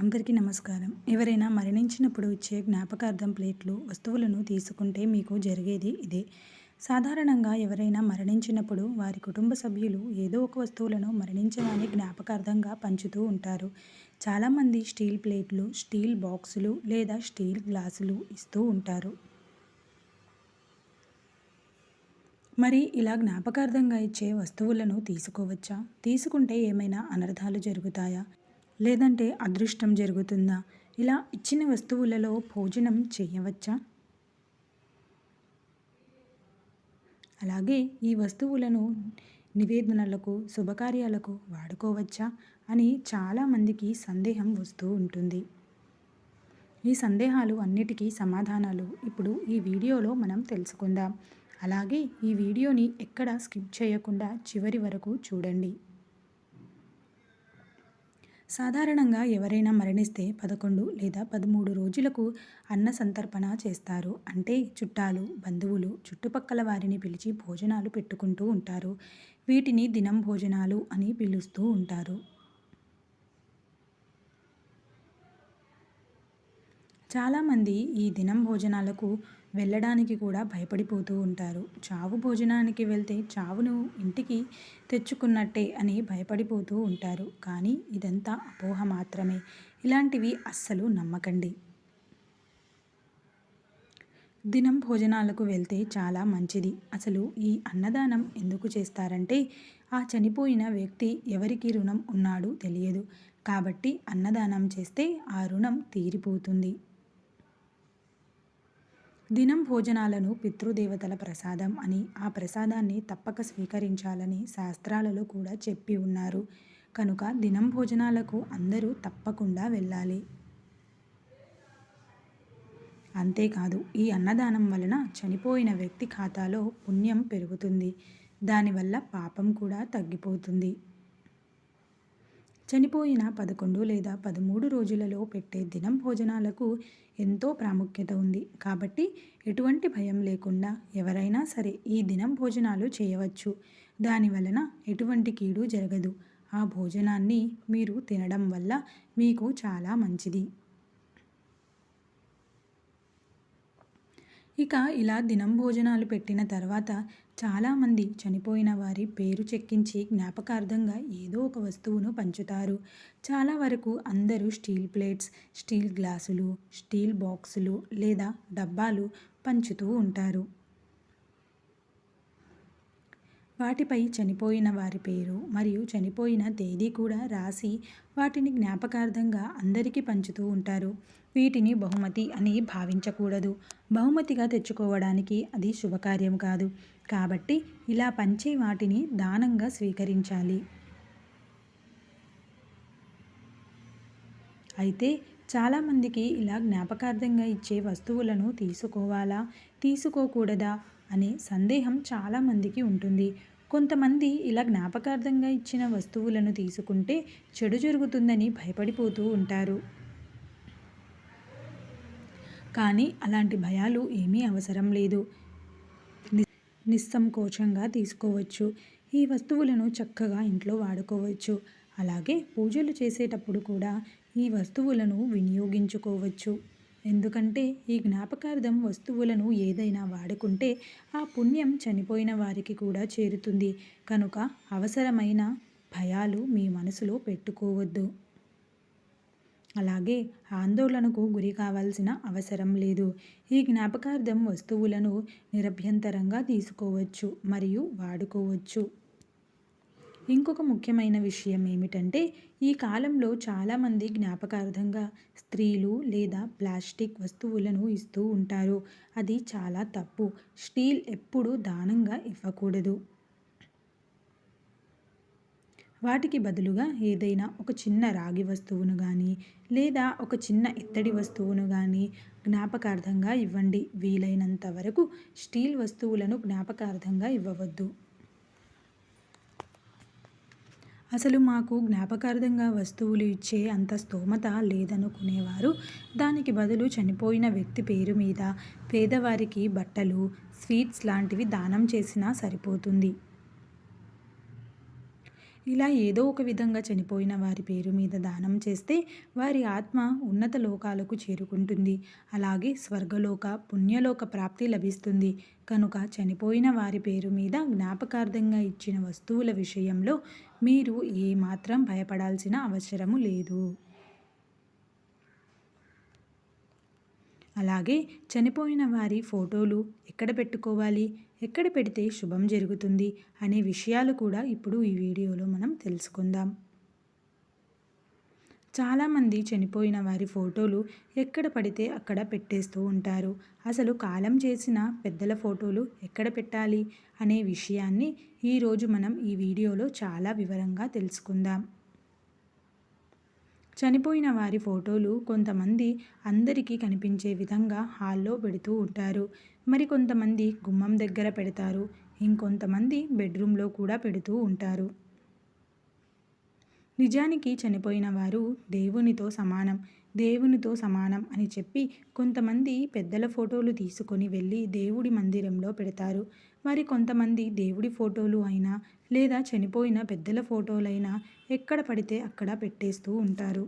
అందరికీ నమస్కారం. ఎవరైనా మరణించినప్పుడు ఇచ్చే జ్ఞాపకార్థం ప్లేట్లు వస్తువులను తీసుకుంటే మీకు జరిగేది ఇదే. సాధారణంగా ఎవరైనా మరణించినప్పుడు వారి కుటుంబ సభ్యులు ఏదో ఒక వస్తువులను మరణించడాన్ని జ్ఞాపకార్థంగా పంచుతూ ఉంటారు. చాలామంది స్టీల్ ప్లేట్లు స్టీల్ బాక్సులు లేదా స్టీల్ గ్లాసులు ఇస్తూ ఉంటారు. మరి ఇలా జ్ఞాపకార్థంగా ఇచ్చే వస్తువులను తీసుకోవచ్చా? తీసుకుంటే ఏమైనా అనర్థాలు జరుగుతాయా? లేదంటే అదృష్టం జరుగుతుందా? ఇలా ఇచ్చిన వస్తువులలో భోజనం చేయవచ్చా? అలాగే ఈ వస్తువులను నివేదనలకు శుభకార్యాలకు వాడుకోవచ్చా? అని చాలామందికి సందేహం వస్తూ ఉంటుంది. ఈ సందేహాలు అన్నిటికీ సమాధానాలు. ఇప్పుడు ఈ వీడియోలో మనం తెలుసుకుందాం. అలాగే ఈ వీడియోని ఎక్కడ స్కిప్ చేయకుండా చివరి వరకు చూడండి. సాధారణంగా ఎవరైనా మరణిస్తే పదకొండు లేదా పదమూడు రోజులకు అన్న సంతర్పణ చేస్తారు. అంటే చుట్టాలు బంధువులు చుట్టుపక్కల వారిని పిలిచి భోజనాలు పెట్టుకుంటూ ఉంటారు. వీటిని దినం భోజనాలు అని పిలుస్తూ ఉంటారు. చాలామంది ఈ దినం భోజనాలకు వెళ్ళడానికి కూడా భయపడిపోతూ ఉంటారు. చావు భోజనానికి వెళ్తే చావును ఇంటికి తెచ్చుకున్నట్టే అని భయపడిపోతూ ఉంటారు. కానీ ఇదంతా అపోహ మాత్రమే. ఇలాంటివి అస్సలు నమ్మకండి. దినం భోజనాలకు వెళ్తే చాలా మంచిది. అసలు ఈ అన్నదానం ఎందుకు చేస్తారంటే ఆ చనిపోయిన వ్యక్తి ఎవరికి రుణం ఉన్నాడు తెలియదు. కాబట్టి అన్నదానం చేస్తే ఆ రుణం తీరిపోతుంది. దినం భోజనాలను పితృదేవతల ప్రసాదం అని ఆ ప్రసాదాన్ని తప్పక స్వీకరించాలని శాస్త్రాలలో కూడా చెప్పి ఉన్నారు. కనుక దినం భోజనాలకు అందరూ తప్పకుండా వెళ్ళాలి. అంతేకాదు ఈ అన్నదానం వలన చనిపోయిన వ్యక్తి ఖాతాలో పుణ్యం పెరుగుతుంది. దానివల్ల పాపం కూడా తగ్గిపోతుంది. చనిపోయిన పదకొండు లేదా పదమూడు రోజులలో పెట్టే దినం భోజనాలకు ఎంతో ప్రాముఖ్యత ఉంది. కాబట్టి ఎటువంటి భయం లేకుండా ఎవరైనా సరే ఈ దినం భోజనాలు చేయవచ్చు. దాని వలన ఎటువంటి కీడు జరగదు. ఆ భోజనాన్ని మీరు తినడం వల్ల మీకు చాలా మంచిది. ఇక ఇలా దినం భోజనాలు పెట్టిన తర్వాత చాలామంది చనిపోయిన వారి పేరు చెక్కించి జ్ఞాపకార్థంగా ఏదో ఒక వస్తువును పంచుతారు. చాలా వరకు అందరూ స్టీల్ ప్లేట్స్ స్టీల్ గ్లాసులు స్టీల్ బాక్సులు లేదా డబ్బాలు పంచుతూ ఉంటారు. వాటిపై చనిపోయిన వారి పేరు మరియు చనిపోయిన తేదీ కూడా రాసి వాటిని జ్ఞాపకార్థంగా అందరికీ పంచుతూ ఉంటారు. వీటిని బహుమతి అని భావించకూడదు. బహుమతిగా తెచ్చుకోవడానికి అది శుభకార్యం కాదు. కాబట్టి ఇలా పంచే వాటిని దానంగా స్వీకరించాలి. అయితే చాలామందికి ఇలా జ్ఞాపకార్థంగా ఇచ్చే వస్తువులను తీసుకోవాలా? తీసుకోకూడదా? అనే సందేహం చాలామందికి ఉంటుంది. కొంతమంది ఇలా జ్ఞాపకార్థంగా ఇచ్చిన వస్తువులను తీసుకుంటే చెడు జరుగుతుందని భయపడిపోతూ ఉంటారు. కానీ అలాంటి భయాలు ఏమీ అవసరం లేదు. నిస్సంకోచంగా తీసుకోవచ్చు. ఈ వస్తువులను చక్కగా ఇంట్లో వాడుకోవచ్చు. అలాగే పూజలు చేసేటప్పుడు కూడా ఈ వస్తువులను వినియోగించుకోవచ్చు. ఎందుకంటే ఈ జ్ఞాపకార్థం వస్తువులను ఏదైనా వాడుకుంటే ఆ పుణ్యం చనిపోయిన వారికి కూడా చేరుతుంది. కనుక అవసరమైన భయాలు మీ మనసులో పెట్టుకోవద్దు. అలాగే ఆందోళనకు గురి కావాల్సిన అవసరం లేదు. ఈ జ్ఞాపకార్థం వస్తువులను నిరభ్యంతరంగా తీసుకోవచ్చు మరియు వాడుకోవచ్చు. ఇంకొక ముఖ్యమైన విషయం ఏమిటంటే ఈ కాలంలో చాలామంది జ్ఞాపకార్థంగా స్త్రీలు లేదా ప్లాస్టిక్ వస్తువులను ఇస్తూ ఉంటారు. అది చాలా తప్పు. స్టీల్ ఎప్పుడూ దానంగా ఇవ్వకూడదు. వాటికి బదులుగా ఏదైనా ఒక చిన్న రాగి వస్తువును కానీ లేదా ఒక చిన్న ఇత్తడి వస్తువును కానీ జ్ఞాపకార్థంగా ఇవ్వండి. వీలైనంత వరకు స్టీల్ వస్తువులను జ్ఞాపకార్థంగా ఇవ్వవద్దు. అసలు మాకు జ్ఞాపకార్థంగా వస్తువులు ఇచ్చే అంత స్తోమత లేదనుకునేవారు. దానికి బదులు చనిపోయిన వ్యక్తి పేరు మీద పేదవారికి బట్టలు స్వీట్స్ లాంటివి దానం చేసినా సరిపోతుంది. ఇలా ఏదో ఒక విధంగా చనిపోయిన వారి పేరు మీద దానం చేస్తే వారి ఆత్మ ఉన్నత లోకాలకు చేరుకుంటుంది. అలాగే స్వర్గలోక పుణ్యలోక ప్రాప్తి లభిస్తుంది. కనుక చనిపోయిన వారి పేరు మీద జ్ఞాపకార్థంగా ఇచ్చిన వస్తువుల విషయంలో మీరు ఏమాత్రం భయపడాల్సిన అవసరము లేదు. అలాగే చనిపోయిన వారి ఫోటోలు ఎక్కడ పెట్టుకోవాలి? ఎక్కడ పెడితే శుభం జరుగుతుంది అనే విషయాలు కూడా ఇప్పుడు ఈ వీడియోలో మనం తెలుసుకుందాం. చాలామంది చనిపోయిన వారి ఫోటోలు ఎక్కడ పడితే అక్కడ పెట్టేస్తూ ఉంటారు. అసలు కాలం చేసిన పెద్దల ఫోటోలు ఎక్కడ పెట్టాలి అనే విషయాన్ని ఈరోజు మనం ఈ వీడియోలో చాలా వివరంగా తెలుసుకుందాం. చనిపోయిన వారి ఫోటోలు కొంతమంది అందరికీ కనిపించే విధంగా హాల్లో పెడుతూ ఉంటారు. మరి కొంతమంది గుమ్మం దగ్గర పెడతారు. ఇంకొంతమంది బెడ్రూమ్లో కూడా పెడుతూ ఉంటారు. నిజానికి చనిపోయిన వారు దేవునితో సమానం దేవునితో సమానం అని చెప్పి కొంతమంది పెద్దల ఫోటోలు తీసుకొని వెళ్ళి దేవుడి మందిరంలో పెడతారు. మరి కొంతమంది దేవుడి ఫోటోలు అయినా లేదా చనిపోయిన పెద్దల ఫోటోలైనా ఎక్కడ పడితే అక్కడ పెట్టేస్తూ ఉంటారు.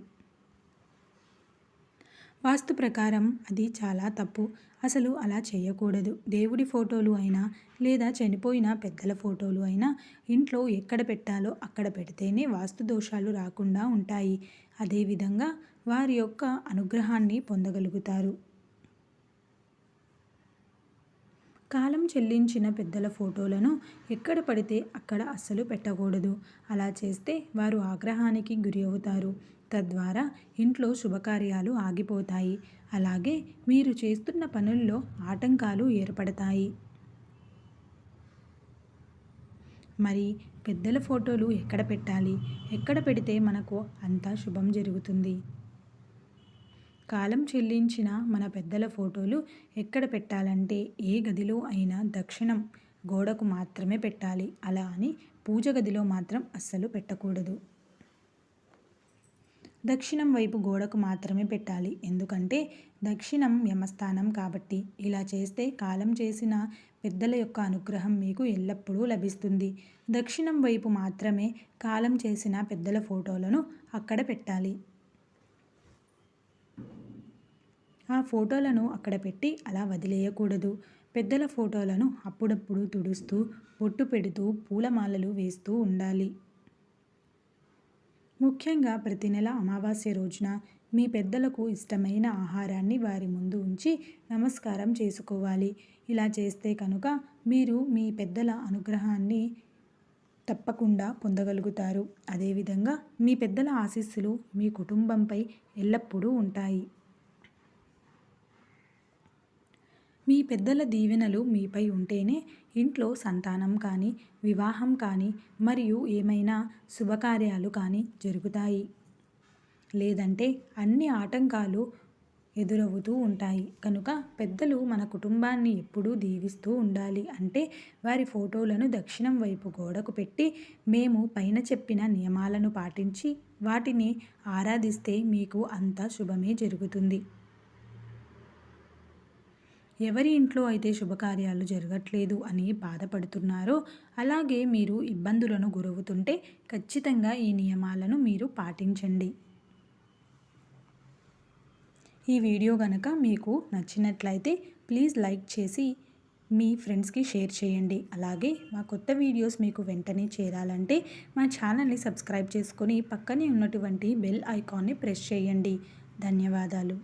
వాస్తు ప్రకారం అది చాలా తప్పు. అసలు అలా చేయకూడదు. దేవుడి ఫోటోలు అయినా లేదా చనిపోయిన పెద్దల ఫోటోలు అయినా ఇంట్లో ఎక్కడ పెట్టాలో అక్కడ పెడితేనే వాస్తు దోషాలు రాకుండా ఉంటాయి. అదేవిధంగా వారి యొక్క అనుగ్రహాన్ని పొందగలుగుతారు. కాలం చెల్లించిన పెద్దల ఫోటోలను ఎక్కడ పడితే అక్కడ అస్సలు పెట్టకూడదు. అలా చేస్తే వారు ఆగ్రహానికి గురి అవుతారు. తద్వారా ఇంట్లో శుభకార్యాలు ఆగిపోతాయి. అలాగే మీరు చేస్తున్న పనుల్లో ఆటంకాలు ఏర్పడతాయి. మరి పెద్దల ఫోటోలు ఎక్కడ పెట్టాలి? ఎక్కడ పెడితే మనకు అంతా శుభం జరుగుతుంది? కాలం చెల్లించిన మన పెద్దల ఫోటోలు ఎక్కడ పెట్టాలంటే ఏ గదిలో అయినా దక్షిణం గోడకు మాత్రమే పెట్టాలి. అలా అని పూజ గదిలో మాత్రం అస్సలు పెట్టకూడదు. దక్షిణం వైపు గోడకు మాత్రమే పెట్టాలి. ఎందుకంటే దక్షిణం యమస్థానం కాబట్టి ఇలా చేస్తే కాలం చేసిన పెద్దల యొక్క అనుగ్రహం మీకు ఎల్లప్పుడూ లభిస్తుంది. దక్షిణం వైపు మాత్రమే కాలం చేసిన పెద్దల ఫోటోలను అక్కడ పెట్టాలి. ఆ ఫోటోలను అక్కడ పెట్టి అలా వదిలేయకూడదు. పెద్దల ఫోటోలను అప్పుడప్పుడు తుడుస్తూ బొట్టు పెడుతూ పూలమాలలు వేస్తూ ఉండాలి. ముఖ్యంగా ప్రతి నెల అమావాస్య రోజున మీ పెద్దలకు ఇష్టమైన ఆహారాన్ని వారి ముందు ఉంచి నమస్కారం చేసుకోవాలి. ఇలా చేస్తే కనుక మీరు మీ పెద్దల అనుగ్రహాన్ని తప్పకుండా పొందగలుగుతారు. అదేవిధంగా మీ పెద్దల ఆశీస్సులు మీ కుటుంబంపై ఎల్లప్పుడూ ఉంటాయి. మీ పెద్దల దీవెనలు మీపై ఉంటేనే ఇంట్లో సంతానం కానీ వివాహం కానీ మరియు ఏమైనా శుభకార్యాలు కానీ జరుగుతాయి. లేదంటే అన్ని ఆటంకాలు ఎదురవుతూ ఉంటాయి. కనుక పెద్దలు మన కుటుంబాన్ని ఎప్పుడూ దీవిస్తూ ఉండాలి. అంటే వారి ఫోటోలను దక్షిణం వైపు గోడకు పెట్టి మేము పైన చెప్పిన నియమాలను పాటించి వాటిని ఆరాధిస్తే మీకు అంతా శుభమే జరుగుతుంది. ఎవరి ఇంట్లో అయితే శుభకార్యాలు జరగట్లేదు అని బాధపడుతున్నారో అలాగే మీరు ఇబ్బందులను గురవుతుంటే ఖచ్చితంగా ఈ నియమాలను మీరు పాటించండి. ఈ వీడియో కనుక మీకు నచ్చినట్లయితే ప్లీజ్ లైక్ చేసి మీ ఫ్రెండ్స్కి షేర్ చేయండి. అలాగే మా కొత్త వీడియోస్ మీకు వెంటనే చేరాలంటే మా ఛానల్ని సబ్స్క్రైబ్ చేసుకొని పక్కనే ఉన్నటువంటి బెల్ ఐకాన్ని ప్రెస్ చేయండి. ధన్యవాదాలు.